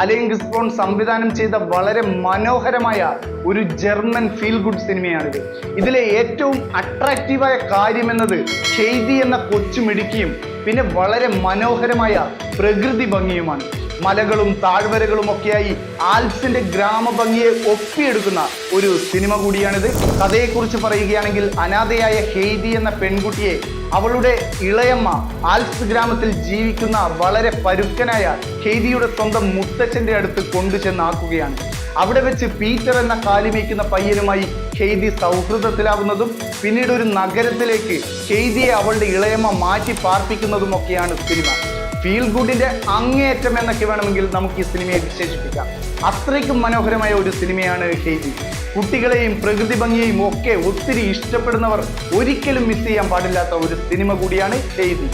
Align ഗിസ്ബോൺ സംവിധാനം ചെയ്ത വളരെ മനോഹരമായ ഒരു ജർമ്മൻ ഫീൽ ഗുഡ് സിനിമയാണിത് ഇതിലെ ഏറ്റവും അട്രാക്റ്റീവായ കാര്യം എന്നത് ഷെയ്ദി എന്ന കൊച്ചുമിടുക്കിയും പിന്നെ വളരെ മനോഹരമായ പ്രകൃതി ഭംഗിയുമാണ്. മലകളും താഴ്വരകളും ഒക്കെയായി ആൽപ്സിന്റെ ഗ്രാമഭംഗിയെ ഒപ്പിയെടുക്കുന്ന ഒരു സിനിമ കൂടിയാണിത്. കഥയെക്കുറിച്ച് പറയുകയാണെങ്കിൽ അനാഥയായ ഹെയ്തി എന്ന പെൺകുട്ടിയെ അവളുടെ ഇളയമ്മ ആൽപ്സ് ഗ്രാമത്തിൽ ജീവിക്കുന്ന വളരെ പരുക്കനായ ഹെയ്തിയുടെ സ്വന്തം മുത്തച്ഛന്റെ അടുത്ത് കൊണ്ടുചെന്നാക്കുകയാണ്. അവിടെ വെച്ച് പീറ്റർ എന്ന കാലിമേക്കുന്ന പയ്യനുമായി ഹെയ്തി സൗഹൃദത്തിലാവുന്നതും പിന്നീട് ഒരു നഗരത്തിലേക്ക് ഹെയ്തിയെ അവളുടെ ഇളയമ്മ മാറ്റി പാർപ്പിക്കുന്നതുമൊക്കെയാണ് സിനിമ. ഫീൽ ഗുഡിന്റെ അങ്ങേയറ്റം എന്നൊക്കെ വേണമെങ്കിൽ നമുക്ക് ഈ സിനിമയെ വിശേഷിപ്പിക്കാം. അത്രയ്ക്കും മനോഹരമായ ഒരു സിനിമയാണ് ഹെയ്തി കുട്ടികളെയും പ്രകൃതി ഭംഗിയെയും ഒക്കെ ഒത്തിരി ഇഷ്ടപ്പെടുന്നവർ ഒരിക്കലും മിസ് ചെയ്യാൻ പാടില്ലാത്ത ഒരു സിനിമ കൂടിയാണ് ഹെയ്തി